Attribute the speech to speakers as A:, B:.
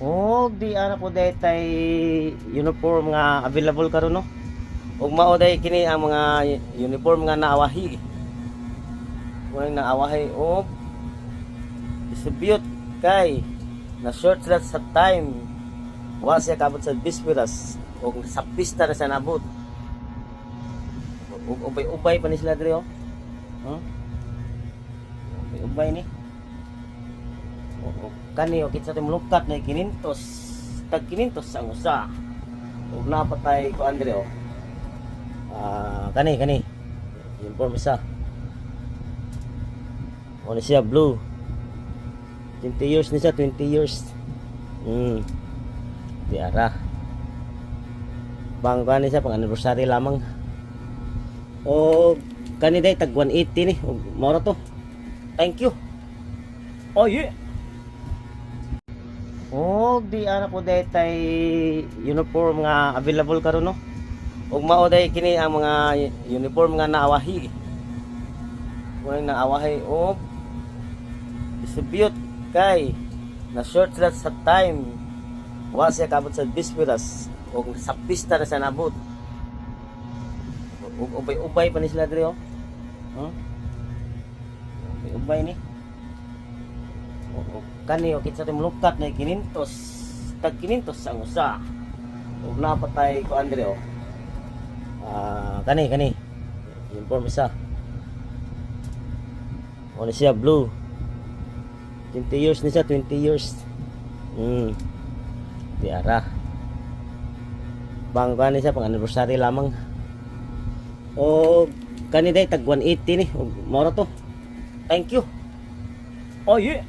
A: Oh, di ana po tay uniform nga available karon no. Ug mao day kini ang mga uniform nga naawahi. Mo naawahi og distribute kay na short sila sa time. Wa siya kabot sa bisperas og sa pista na siya nabot. Ug ubay-ubay pa ni sila diri oh. Huh? Ubay-ubay ni. Kani o kitsa tayo lukat na kinintos tag kinintos ang usa ug napatay ko Andre o. Ah kani kani. Uniform isa. O ni siya blue. 20 years ni siya 20 years. Hmm. Di ara bang kani siya pang anniversary lamang. O kani day tag 180 ni. O, mao ra to. Thank you. Oh yeah Di ana po day tay uniform nga available karon no. Ug mao day kini ang mga uniform nga naawahi. Mo naawahi og distribute kay na short sila sa time. Wa siya kabot sa bisperas og sa pista na siya nabot. Ubay-ubay pa ni sila diri oh. Huh? Ubay ni. O, kani o kitsa tayo lukat na kinintos tag kinintos ang usa. Ug napatay ko Andre o. Ah kani kani. Uniform isa. O ni siya blue. 20 years ni siya 20 years. Hmm. Di ara bang kani siya pang anniversary lamang. O kani day tag 180 ni. Ug mao ra to. Thank you. Oh yeah